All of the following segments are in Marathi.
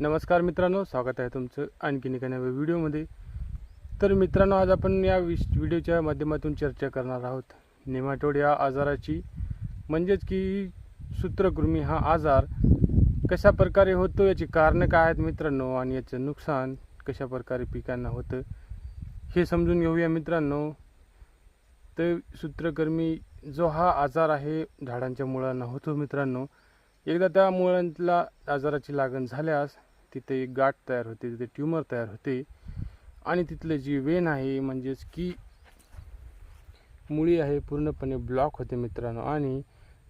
नमस्कार मित्रांनो स्वागत आहे तुमचं आणखीन एका नव्या व्हिडिओमध्ये. तर मित्रांनो आज आपण या विश व्हिडिओच्या माध्यमातून चर्चा करणार आहोत. नेमाटोड या आजाराची म्हणजेच की सूत्रकृमी हा आजार कशा प्रकारे होतो याची कारणं काय आहेत मित्रांनो आणि याचं नुकसान कशा प्रकारे पिकांना होतं हे समजून घेऊया मित्रांनो. तर सूत्रकर्मी जो हा आजार आहे झाडांच्या मुळांना होतो मित्रांनो. एकदा त्या मुळांतला आजाराची लागण झाल्यास तिथे एक गाठ तयार होते तिथे ट्युमर तयार होते. आणि तिथले जी वेन आहे म्हणजेच की मुळी आहे पूर्णपणे ब्लॉक होते मित्रांनो. आणि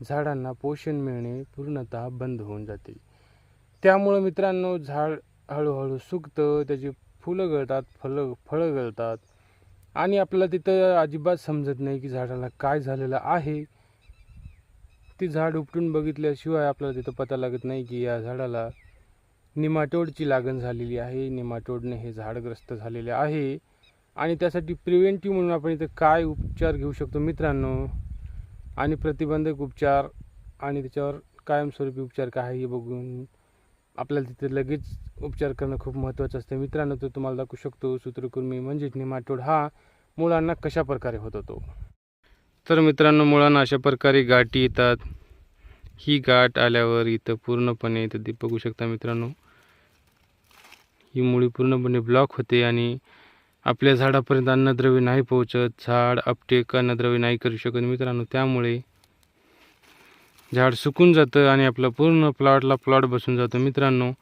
झाडांना पोषण मिळणे पूर्णतः बंद होऊन जाते. त्यामुळं मित्रांनो झाड हळूहळू सुकतं त्याची फुलं गळतात फलं फळं गळतात. आणि आपल्याला तिथं अजिबात समजत नाही की झाडाला काय झालेलं आहे. ती झाड उपटून बघितल्याशिवाय आपल्याला तिथं पता लागत नाही की या झाडाला निमाटोडची लागण झालेली आहे. निमाटोडने हे झाडग्रस्त झालेले आहे. आणि त्यासाठी प्रिव्हेंटिव्ह म्हणून आपण इथं काय उपचार घेऊ शकतो मित्रांनो? आणि प्रतिबंधक उपचार आणि त्याच्यावर कायमस्वरूपी उपचार काय आहे हे बघून आपल्याला तिथे लगेच उपचार करणं खूप महत्त्वाचं असतं. मित्रांनो तो तुम्हाला दाखवू शकतो सूत्रकुर्मी म्हणजेच निमाटोड हा मुळांना कशा प्रकारे होत होतो? तर मित्रांनो मुळांना अशा प्रकारे गाठी येतात. ही गाठ आल्यावर इथं पूर्णपणे इथं ते बघू शकता मित्रांनो. ही मुळी पूर्णपणे ब्लॉक होते आणि आपल्या झाडापर्यंत अन्नद्रव्य नाही पोहोचत. झाड अपटेक अन्नद्रव्य नाही करू शकत मित्रांनो. त्यामुळे झाड सुकून जातं आणि आपलं पूर्ण प्लॉटला प्लॉट बसून जातो मित्रांनो.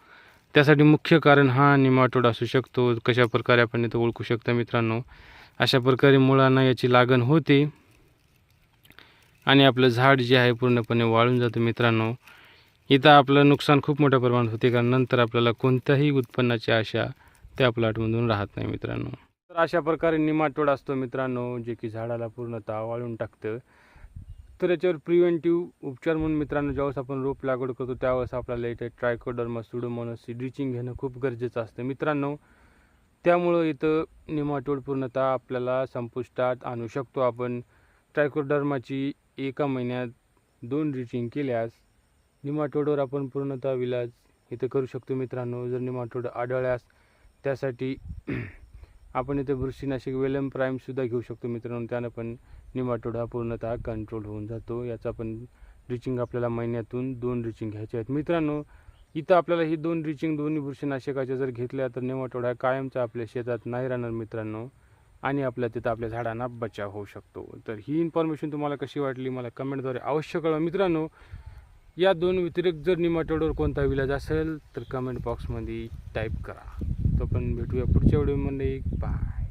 त्यासाठी मुख्य कारण हा निमाटोड असू शकतो. कशा प्रकारे आपण इथं ओळखू शकता मित्रांनो? अशा प्रकारे मुळांना याची लागण होते आणि आपलं झाड जे आहे पूर्णपणे वाळून जातं मित्रांनो. इथं आपलं नुकसान खूप मोठ्या प्रमाणात होते कारण नंतर आपल्याला कोणत्याही उत्पन्नाची आशा त्या प्लॉटमधून राहत नाही मित्रांनो. तर अशा प्रकारे निमाटोड असतो मित्रांनो जे की झाडाला पूर्णतः वाळून टाकतं. तर याच्यावर प्रिव्हेंटिव्ह उपचार म्हणून मित्रांनो ज्यावेळेस आपण रोप लागवड करतो त्यावेळेस आपल्याला इथे ट्रायकोडर्मा सुडोमोनस ड्रिचिंग घेणं खूप गरजेचं असतं. मित्रांनो त्यामुळं इथं निमाटोड पूर्णतः आपल्याला संपुष्टात आणू शकतो आपण. ट्रायकोडर्माची एका महिन्यात दोन ड्रिचिंग केल्यास निमाटोडवर आपण पूर्णतः विलाज इथं करू शकतो मित्रांनो. जर निमाटोड आढळल्यास त्यासाठी आपण इथे बुरशीनाशक वेलम प्राईमसुद्धा घेऊ शकतो मित्रांनो. त्यानं पण निमाटोड हा पूर्णतः कंट्रोल होऊन जातो. याचा पण ड्रिचिंग आपल्याला महिन्यातून दोन ड्रिचिंग घ्यायचे आहेत. मित्रांनो इथं आपल्याला ही दोन ड्रिचिंग दोन्ही बुरशीनाशकाच्या जर घेतल्या तर निमाटोड हा कायमचा आपल्या शेतात नाही राहणार मित्रांनो. आणि आपल्या तिथं आपल्या झाडांना बचाव होऊ शकतो. तर ही इन्फॉर्मेशन तुम्हाला कशी वाटली मला कमेंटद्वारे अवश्य कळवा. मित्रांनो या दोन व्यतिरिक्त जर निमाटोडवर कोणता विलाज असेल तर कमेंट बॉक्समध्ये टाईप करा. तो पण भेटूया पुढच्या व्हिडिओमध्ये बाय